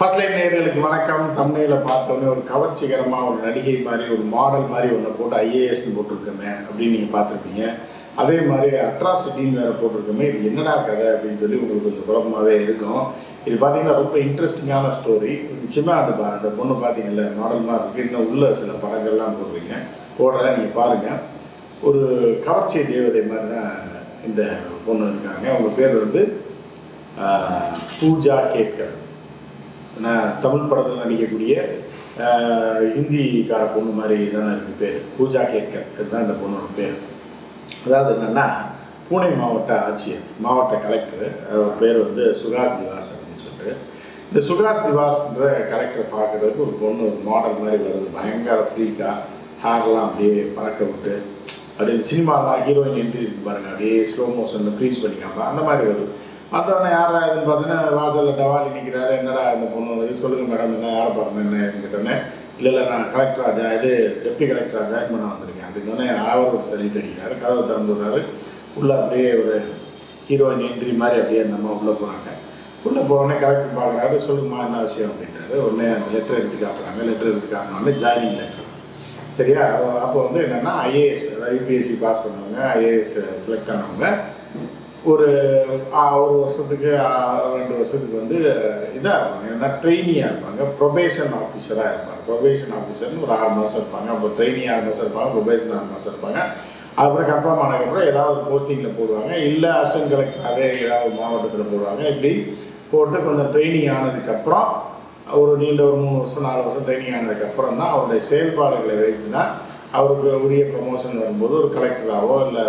First line நேர்களுக்கு வணக்கம். தமிழில் பார்த்தோன்னே ஒரு கவர்ச்சிகரமாக ஒரு நடிகை மாதிரி ஒரு மாடல் மாதிரி ஒன்று போட்டு ஐஏஎஸ்னு போட்டிருக்கோமே அப்படின்னு நீங்கள் பார்த்துருப்பீங்க. அதே மாதிரி அட்ராசிட்டின்னு வேறு போட்டிருக்கோமே. இது என்னடா கதை அப்படின்னு சொல்லி உங்களுக்கு கொஞ்சம் குழப்பமாகவே இருக்கும். இது பார்த்தீங்கன்னா ரொம்ப இன்ட்ரெஸ்டிங்கான ஸ்டோரி நிச்சயமாக அந்த பா- அந்த பொண்ணு பார்த்தீங்கல்ல மாடல் மாதிரி இருக்குது இன்னும் உள்ள சில படங்கள்லாம் போடுறீங்க. போடுறேன் நீங்கள் பாருங்கள் ஒரு கவர்ச்சி தேவதை மாதிரி தான் இந்த பொண்ணு இருக்காங்க. அவங்க பேர் வந்து பூஜா கேட்கர். தமிழ் படத்தில் நடிக்கக்கூடிய ஹிந்திக்கார பொண்ணு மாதிரி தானே இருக்குது பேர். பூஜா கேட்கர். இதுதான் இந்த பொண்ணோட பேர். அதாவது என்னென்னா பூனே மாவட்ட ஆட்சியர் மாவட்ட கலெக்டர். அவர் பேர் வந்து சுகாஸ் திவாஸ் அப்படின்னு சொல்லிட்டு. இந்த சுகாஸ் திவாஸ்ன்ற கலெக்டரை பார்க்குறதுக்கு ஒரு பொண்ணு ஒரு மாடல் மாதிரி வருது. பயங்கர ஃப்ரீக்காக ஹேர்லாம் அப்படியே பறக்க விட்டு அப்படியே சினிமாலாம் ஹீரோயின் என்ட்ரி இருக்கு பாருங்க. அப்படியே ஸ்லோ மோஷனில் ஃப்ரீஸ் பண்ணிக்காம அந்த மாதிரி வருது. மற்றவனை யாரா இதுன்னு பார்த்தீங்கன்னா வாசலில் டவாலி நிற்கிறாரு என்னடா இந்த பொண்ணு? வந்து சொல்லுங்க மேடம் என்ன யாரை பார்க்கணும் என்ன கேட்டோன்னே இல்லை இல்லை நான் கலெக்டர் ராஜா இது டெப்டி கலெக்டர் ஜாயின் பண்ண வந்திருக்கேன். அப்படின்னோடனே அவர் ஒரு சல்யூட் அடிக்கிறாரு. கதவை திறந்து விடுறாரு. உள்ளே அப்படியே ஒரு ஹீரோயின் என்ட்ரி மாதிரி அப்படியே அந்த அம்மா உள்ளே போகிறாங்க உள்ளே போனோடனே கலெக்டர் பார்க்குறாரு. சொல்லுங்கம்மா என்ன விஷயம்? அப்படின்றாரு. உடனே அந்த லெட்டர் எடுத்து காட்டுறாங்க. லெட்டர் எடுத்து காட்டினோடனே ஜாயினிங் லெட்டர் சரியா? அப்போ வந்து என்னென்னா ஐஏஎஸ் அதாவது யூபிஎஸ்சி பாஸ் பண்ணவங்க ஐஏஎஸ் செலக்ட் ஆனவங்க ஒரு ஒரு வருஷத்துக்கு ரெண்டு வருஷத்துக்கு வந்து இதாக இருப்பாங்க ஏன்னா ட்ரெயினியாக இருப்பாங்க. ப்ரொபேஷன் ஆஃபீஸராக இருப்பாங்க. ப்ரொபேஷன் ஆஃபீஸர்னு ஒரு ஆறு மாதம் இருப்பாங்க. அப்புறம் ட்ரெயினி ஆறு மாதம் இருப்பாங்க. ப்ரொபேஷன் ஆறு மாதம் இருப்பாங்க. அப்புறம் கன்ஃபார்ம் ஆனதுக்கப்புறம் ஏதாவது ஒரு போஸ்டிங்கில் போடுவாங்க. இல்லை அசிஸ்டன்ட் கலெக்டராகவே ஏதாவது மாவட்டத்தில் போடுவாங்க. இப்படி போட்டு கொஞ்சம் ட்ரைனிங் ஆனதுக்கப்புறம் ஒரு நீண்ட ஒரு மூணு வருஷம் நாலு வருஷம் ட்ரைனிங் ஆனதுக்கப்புறம் தான் அவருடைய செயல்பாடுகளை வைத்து தான் அவருக்கு உரிய ப்ரமோஷன் வரும்போது ஒரு கலெக்டராகவோ இல்லை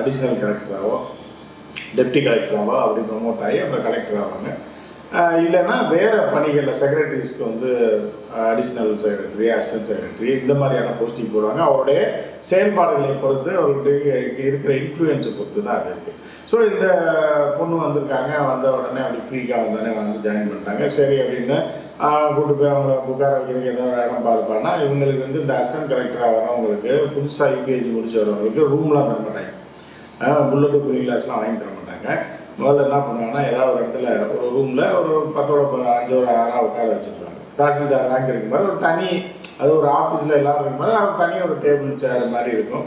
அடிஷ்னல் கலெக்டராகவோ டெப்டி கலெக்டராகவோ அப்படி ப்ரொமோட் ஆகி அப்புறம் கலெக்டர் ஆவாங்க. இல்லைன்னா வேறு பணிகளில் செக்ரட்டரிஸ்க்கு வந்து அடிஷ்னல் செக்ரட்டரி அசிஸ்டன்ட் செக்ரட்டரி இந்த மாதிரியான போஸ்டிங் போடுவாங்க. அவருடைய செயல்பாடுகளை பொறுத்து அவருடைய இருக்கிற இன்ஃப்ளூயன்ஸை பொறுத்து தான் அது இருக்குது ஸோ இந்த பொண்ணு வந்திருக்காங்க வந்த உடனே அப்படி ஃப்ரீக்காக வந்தோடனே வந்து ஜாயின் பண்ணிட்டாங்க. சரி அப்படின்னு கூட்டு போய் அவங்கள புகார் வைக்கிறதுக்கு ஏதாவது ஒரு இடம் பார்ப்பாங்கன்னா இவங்களுக்கு வந்து இந்த அசிஸ்டன்ட் கலெக்டராக வரவங்களுக்கு புதுசாக யூபிஎஸ்சி முடிச்சு வரவங்களுக்கு ரூம்லாம் தர மாட்டாங்க புல்லட்டு கூலிங் கிளாஸ்லாம் வாங்கி தர மாட்டாங்க. முதல்ல என்ன பண்ணுவாங்கன்னா ஏதாவது ஒரு இடத்துல ஒரு ரூமில் ஒரு பத்தோட ப- அஞ்சு ஒரு ஆறாக உட்கார வச்சுருவாங்க. தாசில்தார் ரேங்க் இருக்க மாதிரி ஒரு தனி அது ஒரு ஆஃபீஸில் எல்லாரும் இருக்க மாதிரி அது தனி ஒரு டேபிள் சேர் மாதிரி இருக்கும்.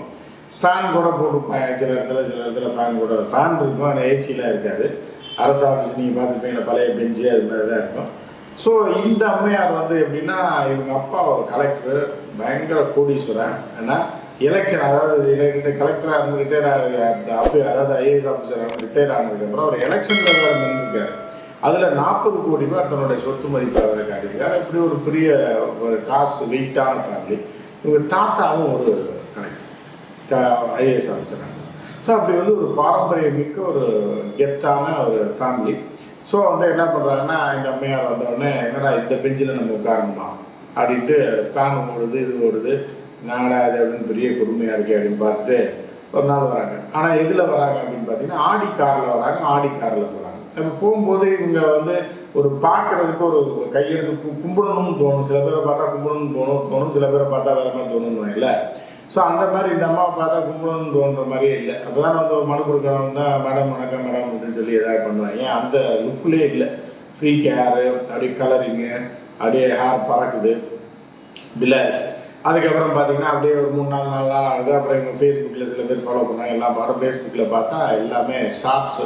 ஃபேன் கூட போட்டிருப்பாங்க சில இடத்துல சில இடத்துல ஃபேன் கூட ஃபேன் இருக்கும் ஆனால் ஏசிலாம் இருக்காது. அரசு ஆஃபீஸ் நீங்கள் பார்த்துருப்பீங்க பழைய பெஞ்சு அது மாதிரி தான் இருக்கும். ஸோ இந்த அம்மையார் வந்து எப்படின்னா இவங்க அப்பா ஒரு கலெக்டர் பயங்கர கோடீஸ்வரன். ஏன்னா எலெக்ஷன் அதாவது கலெக்டராக இருந்து ரிட்டையர் ஆகுது அதாவது ஐஏஎஸ் ஆஃபீஸர் ரிட்டையர் ஆனதுக்கப்புறம் அவர் எலெக்ஷனில் வேறு நின்றுருக்கார். அதில் நாற்பது கோடி ரூபாய் தன்னுடைய சொத்து மதிப்பு அவர் காட்டியிருக்கார் இப்படி ஒரு பெரிய ஒரு காசு வெயிட்டான ஃபேமிலி இவங்க தாத்தாவும் ஒரு கலெக்டர் ஐஏஎஸ் ஆஃபீஸராக ஸோ அப்படி வந்து ஒரு பாரம்பரியம் மிக்க ஒரு கெத்தான ஒரு ஃபேமிலி ஸோ வந்து என்ன பண்ணுறாங்கன்னா எங்கள் அம்மையார் வந்தோடனே என்னடா இந்த பெஞ்சில் நம்ம உட்காரணுமா அப்படின்ட்டு ஃபேன் ஓடுது இது ஓடுது. நாடா இது அப்படின்னு பெரிய கொடுமையாக இருக்கே அப்படின்னு பார்த்துட்டு ஒரு நாள் வராங்க. ஆனால் எதில் வராங்க அப்படின்னு பார்த்தீங்கன்னா ஆடி காரில் வராங்க ஆடி காரில் போகிறாங்க அப்போ போகும்போது இவங்க வந்து ஒரு பார்க்குறதுக்கு ஒரு கையெழுத்து கும்பிடணும்னு தோணும். சில பேரை பார்த்தா கும்பிடணும்னு தோணும் தோணும். சில பேரை பார்த்தா வேறு மாதிரி தோணுன்னு இல்லை? ஸோ அந்த மாதிரி இந்த அம்மாவை பார்த்தா கும்பிடணும்னு தோன்ற மாதிரியே இல்லை. அப்போ தான் வந்து ஒரு மனு கொடுக்குறவங்க மேடம் வணக்கம் மேடம் அப்படின்னு சொல்லி ஏதாவது பண்ணுவாங்க. ஏன்? அந்த லுக்குலேயே இல்லை. ஃப்ரீ கேரு அப்படியே கலரிங்கு அப்படியே ஹேர் பறக்குது. இல்லை அதுக்கப்புறம் பார்த்தீங்கன்னா அப்படியே ஒரு மூணு நாலு நாலு நாள் ஆகுது. அப்புறம் எங்கள் ஃபேஸ்புக்கில் சில பேர் ஃபாலோ பண்ணாங்க. எல்லா பாடம் ஃபேஸ்புக்கில் பார்த்தா எல்லாமே ஷார்ட்ஸு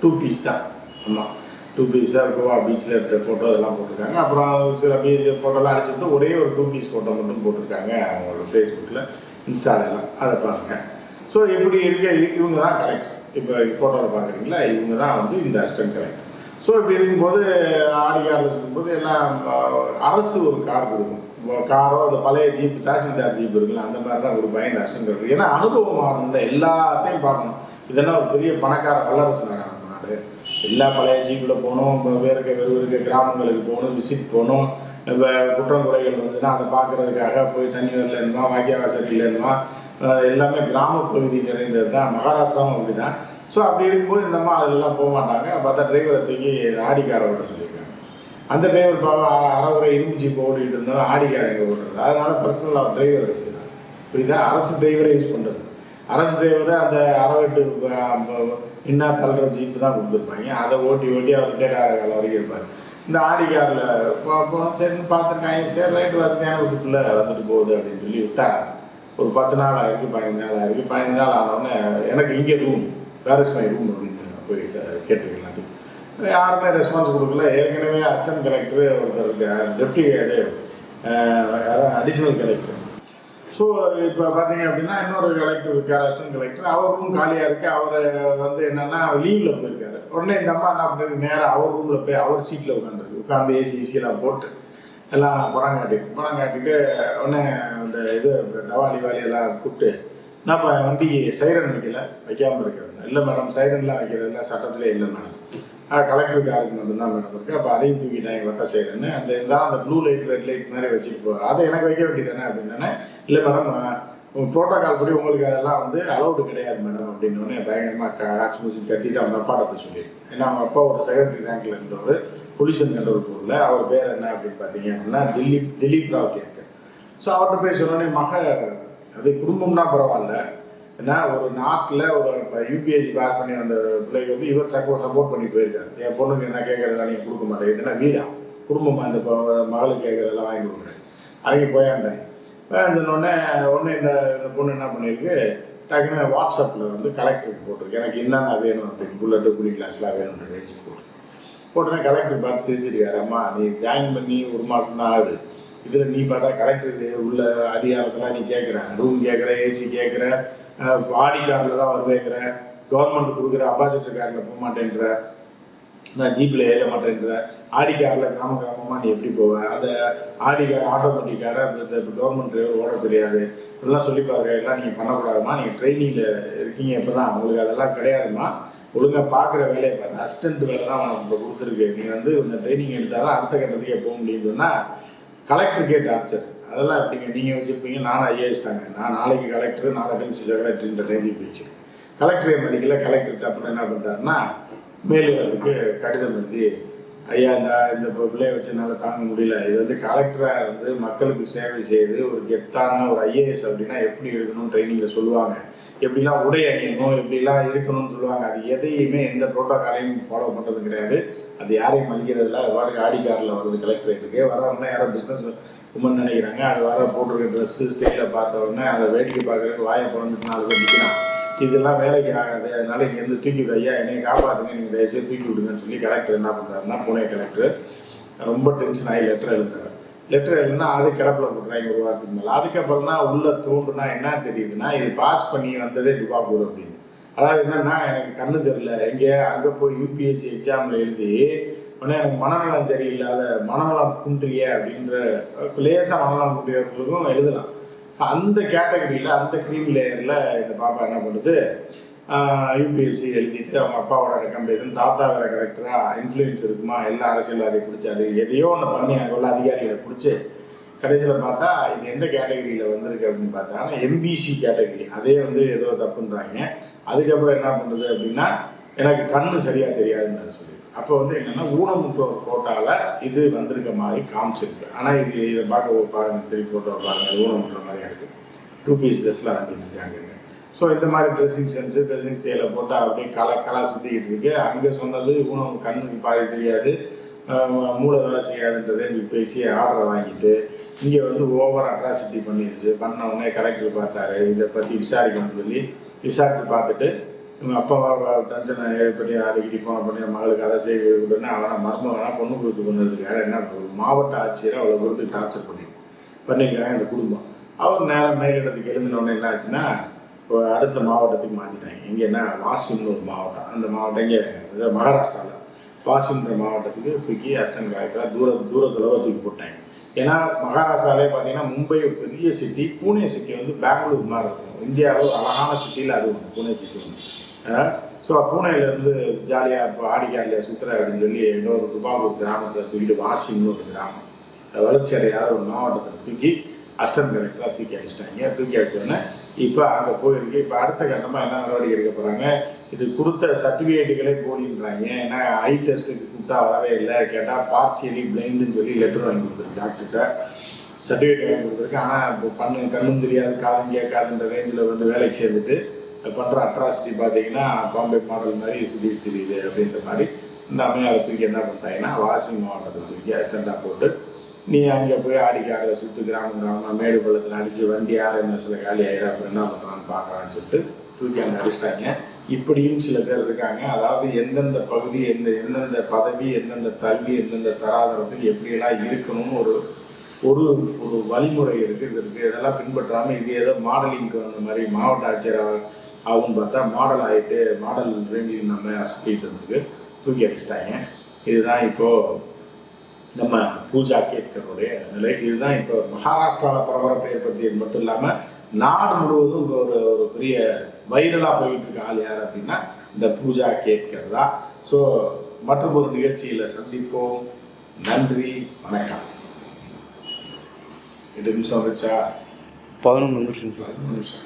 டூ பீஸ் தான். ஆமாம் டூ பீஸாக கோவா பீச்சில் எடுத்த ஃபோட்டோ அதெல்லாம் போட்டிருக்காங்க. அப்புறம் சில பீச் ஃபோட்டோலாம் அடிச்சுட்டு ஒரே ஒரு டூ பீஸ் ஃபோட்டோ மட்டும் போட்டிருக்காங்க அவங்களோட ஃபேஸ்புக்கில் இன்ஸ்டாலெல்லாம் அதை பாருங்கள் ஸோ இப்படி இருக்க? இவங்க தான் கலெக்டர் இப்போ ஃபோட்டோவில் பார்க்குறீங்களா இவங்க தான் வந்து இந்த அசிஸ்டன்ட் கலெக்டர் ஸோ இப்படி இருக்கும்போது ஆடி காரில் இருக்கும்போது எல்லாம் அரசு ஒரு கார் கொடுக்கும். காரோ அந்த பழைய ஜீப் தாசில்தார் ஜீப் இருக்குல்ல அந்த மாதிரி தான் ஒரு இந்த அசிஸ்டன்ட் கலெக்டர் ஏன்னா அனுபவம் ஆகணும்ல எல்லாத்தையும் பார்க்கணும். இதெல்லாம் ஒரு பெரிய பணக்கார வல்லரசு நகரம் நம்ம நாடு. எல்லா பழைய ஜீப்பில் போகணும் இப்போ வேறு இருக்க வெறும் இருக்க கிராமங்களுக்கு போகணும் விசிட் போகணும். இப்போ குற்றம் குறைகள் வந்துன்னா அதை பார்க்கறதுக்காக போய் தண்ணி வரலன்னுமா வாக்கிய வசதி இல்லைன்னுமா எல்லாமே கிராம பகுதி நிறைந்தது தான். மகாராஷ்டிராவும் அப்படி தான் ஸோ அப்படி இருக்கும்போது இந்தம்மா அதெல்லாம் போக மாட்டாங்க. பார்த்தா டிரைவரை தூக்கி ஆடிக்கார ஓட்ட சொல்லியிருக்காங்க. அந்த டிரைவர் பாவம் அ- அறகுறை இரும்பு ஜீப் ஓடிட்டு இருந்தால் ஆடிக்கார ஓடுறது அதனால பர்சனலாக டிரைவர் வச்சுக்கிறாங்க புரியுதா? அரசு டிரைவரை யூஸ் பண்ணுறது அரசு டிரைவர் அந்த அறவெட்டு இன்னா தள்ளுற ஜீப்பு தான் கொடுத்துருப்பாங்க. அதை ஓட்டி ஓட்டி அவர் ரிட்டையர் ஆகிற காலம் வரைக்கும் இருப்பார். இந்த ஆடி காரில் போனோம் சரின்னு பார்த்துருக்காங்க. சரி ரைட்டு வசதியான வீட்டுக்குள்ளே வந்துட்டு போகுது அப்படின்னு சொல்லி விட்டா ஒரு பத்து நாள் ஆகிருக்கு பதினஞ்சு நாள் ஆகிருக்கு பதினஞ்சு நாள் ஆனோடனே எனக்கு இங்கே ரூம் வேறு இஸ் மை ரூம் அப்படின்னு போய் கேட்டிருக்கேன் எல்லாத்துக்கும் யாருமே ரெஸ்பான்ஸ் கொடுக்கல. ஏற்கனவே அசிஸ்டன்ட் கலெக்டர் ஒருத்தர் டெப்டி யாரும் அடிஷ்னல் கலெக்டர் ஸோ இப்போ பார்த்தீங்க அப்படின்னா இன்னொரு கலெக்டர் இருக்கார் அசிஸ்டன்ட் கலெக்டர் அவர் ரூம் காலியாக இருக்குது அவர் வந்து என்னென்னா லீவில் போயிருக்காரு. உடனே இந்த அம்மா என்ன பண்ணுறது நேராக அவர் ரூமில் போய் அவர் சீட்டில் உட்காந்துருக்கு உட்காந்து ஏசி ஏசியெல்லாம் போட்டு எல்லாம் படம் காட்டிட்டு படம் காட்டிட்டு உடனே இந்த இது டவாலி வாலி எல்லாம் கூப்பிட்டு என்னப்பா வண்டி சைரன் வைக்கல? வைக்காமல் இருக்கிறேன் இல்லை மேடம் சைரன்லாம் வைக்கிறதுலாம் சட்டத்திலே இல்லை மேடம் கலெக்டருக்கு யாருக்கு மட்டும்தான் மேடம் இருக்குது அப்போ அதையும் தூக்கிட்டாங்க வட்ட செய்கிறேன்னு அந்த இருந்தாலும் அந்த ப்ளூ லைட் ரெட் லைட் மாதிரி வச்சுட்டு போவார் அதை எனக்கு வைக்க வேண்டியதானே அப்படின்னே இல்லை மேடம் ப்ரோட்டோகால் படி உங்களுக்கு அதெல்லாம் வந்து அலௌடு கிடையாது மேடம் அப்படின்னு உடனே பயங்கரமாக காட்சி முடிச்சு கத்திட்டு அவங்க அப்பாட்ட போய் சொல்லியிருக்கேன் ஏன்னா அவங்க அப்பா ஒரு செக்ரட்டரி ரேங்க்ல இருந்தவர். பொல்யூஷன் கண்ட்ரோல் அவர் பேர் என்ன அப்படின்னு பார்த்தீங்க அப்படின்னா திலீப் திலீப் ராவ் கேட்க. ஸோ அவர்கிட்ட போய் சொன்னோடனே மக அது குடும்பம்னா பரவாயில்ல. ஏன்னா ஒரு நாட்டில் ஒரு இப்போ யூபிஎஸ்சி பாஸ் பண்ணி வந்த பிள்ளைக்கு வந்து இவர் சப்போ சப்போர்ட் பண்ணி போயிருக்காரு. என் பொண்ணுக்கு என்ன கேட்கறதெல்லாம் நீங்கள் கொடுக்க மாட்டேன். இதுனா வீடா? குடும்பமாக அந்த மகளுக்கு கேட்கறதெல்லாம் வாங்கி கொடுக்குறேன். அதுக்கு போயாண்டேன் சொன்னோடனே ஒன்று இந்த இந்த பொண்ணு என்ன பண்ணியிருக்கு டக்குன்னு வாட்ஸ்அப்பில் வந்து கலெக்டருக்கு போட்டிருக்கு. எனக்கு என்னென்ன வேணும் அப்படின்னு புல்லட்டு குடி கிளாஸ்லாம் வேணும்னு ரேஞ்சு போட்டு போட்டோன்னே கலெக்டர் பார்த்து சிரிச்சிருக்காரு. அம்மா நீ ஜாயின் பண்ணி ஒரு மாதம் தான் ஆகுது. இதில் நீ பார்த்தா கலெக்டருக்கு உள்ள அதிகாரத்தெல்லாம் நீ கேட்குற ரூம் கேட்குற ஏசி கேட்குற பாடி காரில் தான் வருவேங்கிற. கவர்மெண்ட் கொடுக்குற அம்பாசிடர் காரில் போக மாட்டேங்கிற. நான் ஜீப்பில் ஏற மாட்டேங்கிற. ஆடி காரில் கிராம கிராமமாக நீ எப்படி போவ? அந்த ஆடி கார் ஆட்டோமேட்டிக் காரை கவர்மெண்ட் டிரைவர் ஓட தெரியாது. இதெல்லாம் சொல்லி பாருங்க எல்லாம் நீங்கள் பண்ணக்கூடாதுமா? நீங்கள் ட்ரைனிங்கில் இருக்கீங்க இப்போ தான் உங்களுக்கு அதெல்லாம் கிடையாதுமா? ஒழுங்காக பார்க்குற வேலையை பார்த்து அசிஸ்டன்ட் வேலை தான் உனக்கு இப்போ கொடுத்துருக்கு. நீ வந்து இந்த ட்ரைனிங் எடுத்தால் தான் அடுத்த கட்டத்துக்கே போக முடியும்னு சொன்னால் கலெக்டர் கேட் ஆர்ச்சர் அதெல்லாம் எப்படிங்க நீங்கள் வச்சுருப்பீங்க நானும் ஐஏஎஸ் தாங்க. நான் நாளைக்கு கலெக்டர் நாளை கழிச்சு செக்ரட்டரின்ற ரேஞ்சுக்கு போயிடுச்சு கலெக்டரே மதிக்கல கலெக்டர் அப்புறம் என்ன பண்ணுறாருன்னா மேலிடத்துக்கு கடிதம் எழுதி ஐயா இந்த இந்த பிள்ளைய வச்சு என்னால் தாங்க முடியல. இது வந்து கலெக்டராக இருந்து மக்களுக்கு சேவை செய்து ஒரு கெத்தான ஒரு ஐஏஎஸ் அப்படின்னா எப்படி இருக்கணும்னு ட்ரைனிங்கில் சொல்லுவாங்க. எப்படிலாம் உடை அணியணும் எப்படிலாம் இருக்கணும்னு சொல்லுவாங்க. அது எதையுமே எந்த ப்ரோட்டோகாலையும் ஃபாலோ பண்ணுறது கிடையாது. அது யாரையும் மதிக்கிறதில்ல அது பாட்டுக்கு ஆடி காரில் வருது கலெக்டரேட்டுக்கு வரவங்க யாரோ பிஸ்னஸ் உமன் நினைக்கிறாங்க. அது வர போட்டிருக்க ட்ரெஸ்ஸு ஸ்டைலை பார்த்த உடனே அதை வேடிக்கை பார்க்குறதுக்கு வாயை பிறந்துட்டு நாலு பேர் நிற்கிறான் இதெல்லாம் வேலைக்கு ஆகாது. அதனால இங்கேருந்து தூக்கி ஐயா என்னை காப்பாற்றுங்க நீங்கள் தயவுசெய்து தூக்கி விடுங்கன்னு சொல்லி கலெக்டர் என்ன பண்ணுறாருன்னா புனே கலெக்டர் ரொம்ப டென்ஷன் ஆகி லெட்டர் எழுதுறாரு லெட்டர் எழுதுனா அது கிடப்பில் போட்டுறாங்க ஒரு வாரத்துக்கு மேலே. அதுக்கப்புறம் தான் உள்ளே தோன்றுனா என்ன தெரியுதுன்னா இது பாஸ் பண்ணி வந்ததே துபாக்கூர் அப்படின்னு. அதாவது என்னன்னா எனக்கு கண்ணு தெரியல. எங்கே அங்கே போய் யூபிஎஸ்சி எக்ஸாமில் எழுதி உடனே எனக்கு மனநலம் சரியில்லாத மனநலம் குன்றிய அப்படின்ற லேசாக மனநலம் குன்றியவர்களுக்கும் எழுதலாம். அந்த கேட்டகரியில் அந்த க்ரீம் லேயரில் இந்த பாப்பா என்ன பண்ணுது? யூபிஎஸ்சி எழுதிட்டு அவங்க அப்பாவோட ரெக்கமெண்டேஷன் தாத்தா வேற கரெக்டராக இன்ஃப்ளூயன்ஸ் இருக்குமா? எல்லா அரசியல்வாதியை பிடிச்சாரு எதையோ ஒன்று பண்ணி அங்கே உள்ள அதிகாரிகளை பிடிச்சி கடைசியில் பார்த்தா இது எந்த கேட்டகரியில் வந்திருக்கு அப்படின்னு பார்த்தா எம்பிசி கேட்டகரி அதே வந்து ஏதோ தப்புன்றாங்க. அதுக்கப்புறம் என்ன பண்ணுறது அப்படின்னா எனக்கு கண்ணு சரியாக தெரியாதுன்னு சொல்லி அப்போ வந்து என்னென்னா ஊனமுற்றோர் கோட்டாவில் இது வந்திருக்க மாதிரி காமிச்சிருக்கு. ஆனால் இது இதை பார்க்க பாருங்க திருப்பி ஃபோட்டோ பாருங்க ஊனமுற்ற மாதிரியா இருக்குது டூ பீஸ் ட்ரெஸ்லாம் அனுப்பிட்டு இருக்காங்க. ஸோ இந்த மாதிரி ட்ரெஸ்ஸிங் சென்ஸு ட்ரெஸ்ஸிங் ஸ்டைலை போட்டால் அப்படியே கலா கலா சுற்றிக்கிட்டு இருக்கு. அங்கே சொன்னது ஊனம் கண்ணுக்கு பாதி தெரியாது. மூளை வேலை செய்யாதுன்ற ரேஞ்சுக்கு பேசி ஆர்டரை வாங்கிட்டு இங்கே வந்து ஓவர் அட்ராசிட்டி பண்ணிடுச்சு பண்ண உடனே கலெக்டர் பார்த்தாரு. இதை பற்றி விசாரிக்கணும்னு சொல்லி விசாரித்து பார்த்துட்டு இவங்க அப்பா டென்ஷனை ஏற்படுத்தி அடிக்கடி ஃபோன் பண்ணி மகளுக்கு அதை செய்ய விடுன்னு அவனை வேணா பொண்ணு கொடுத்து கொண்டதுக்காக என்ன மாவட்ட ஆட்சியரை அவ்வளோ கொடுத்து டார்ச்சர் பண்ணி பண்ணியிருக்காங்க இந்த குடும்பம். அவர் நேரம் மேலிடத்துக்கு எழுந்தினோடனே என்ன ஆச்சுன்னா இப்போ அடுத்த மாவட்டத்துக்கு மாற்றிட்டாங்க எங்கன்னா வாசிம்னு ஒரு மாவட்டம். அந்த மாவட்டம் இங்கே மகாராஷ்டிராவில் வாசிம்ன்ற மாவட்டத்துக்கு தூக்கி அஸ்டன் கலெக்டராக தூர தூரத்தில் தூக்கி போட்டாங்க. ஏன்னா மகாராஷ்டிராலே பார்த்தீங்கன்னா மும்பை ஒரு பெரிய சிட்டி பூனே சிட்டி வந்து பெங்களூர் மாதிரி இருக்கும். இந்தியாவில் அழகான சிட்டியில் அது ஒன்று பூனே சிட்டி ஒன்று ஸோ பூனேலேருந்து ஜாலியாக இப்போ ஆடிக்காரில் சுற்றுற அப்படின்னு சொல்லி இன்னொரு துபாகூர் கிராமத்தில் தூக்கிட்டு வாசிம்னு ஒரு கிராமம். வளர்ச்சி அடையாத ஒரு மாவட்டத்தில் தூக்கி அஸ்டன் கலெக்டராக தூக்கி அடிச்சிட்டாங்க. தூக்கி அடிச்சோடனே இப்போ அங்கே போயிருக்கு. இப்போ அடுத்த கட்டமாக என்ன நடவடிக்கை எடுக்க போகிறாங்க இது கொடுத்த சர்டிஃபிகேட்டுகளே போலின்றாங்க. ஏன்னா ஐ டெஸ்ட்டுக்கு கூப்பிட்டா வரவே இல்லை. கேட்டால் பார்சியலி பிளைண்டுன்னு சொல்லி லெட்டர் வாங்கி கொடுத்துருக்கு டாக்டர்கிட்ட சர்டிஃபிகேட் வாங்கி கொடுத்துருக்கு ஆனால் இப்போ பண்ணு கண்ணும் தெரியாது காதும் கேட்காதுன்ற ரேஞ்சில் வந்து வேலைக்கு சேர்ந்துட்டு பண்ணுற அட்ராசிட்டி பார்த்தீங்கன்னா பாம்பே மாடல் மாதிரி சுற்றிட்டு தெரியுது அப்படின்ற மாதிரி. இந்த அம்மையாரை தூக்கி என்ன பண்ணிட்டாங்கன்னா வாசிங் மாவட்டத்தை தூக்கி அஸ்டண்டாக போட்டு நீ அங்கே போய் ஆடிக்காரில் சுற்று கிராமம் கிராமம் மேடு பள்ளத்தில் அடித்து வண்டி ஆர்எம்எஸ்ல காலி ஆயிரம் அப்புறம் என்ன பண்ணுறான்னு பார்க்குறான்னு சொல்லிட்டு தூக்கி அங்கே அடிச்சிட்டாங்க. இப்படியும் சில பேர் இருக்காங்க. அதாவது எந்தெந்த பகுதி எந்த எந்தெந்த பதவி எந்தெந்த கல்வி எந்தெந்த தராதரத்துக்கு எப்படியெல்லாம் இருக்கணும்னு ஒரு ஒரு ஒரு வழிமுறை இருக்குது இது இருக்கு. இதெல்லாம் பின்பற்றாமல் இது ஏதோ மாடலிங்க்கு வந்த மாதிரி மாவட்ட ஆட்சியர் ஆகும் ஆகும்னு பார்த்தா மாடல் ஆகிட்டு மாடல் ரேஞ்சுக்கு நம்ம சுற்றிட்டு இருந்தது தூக்கி அடிச்சிட்டாங்க. இதுதான் இப்போது நம்ம பூஜா கேட்கருடைய நிலை. இதுதான் இப்போ மகாராஷ்டிராவில் பரபரப்பு ஏற்படுத்தியது மட்டும் இல்லாமல் நாடு முழுவதும் இப்போ ஒரு ஒரு பெரிய வைரலாக போயிட்டு இருக்க ஆள் யார் அப்படின்னா இந்த பூஜா கேட்கர் தான் ஸோ மற்றும் ஒரு நிகழ்ச்சியில் சந்திப்போம். நன்றி வணக்கம். எட்டு நிமிஷம் வச்சா பதினொன்று நிமிஷம் சார். நிமிஷம்.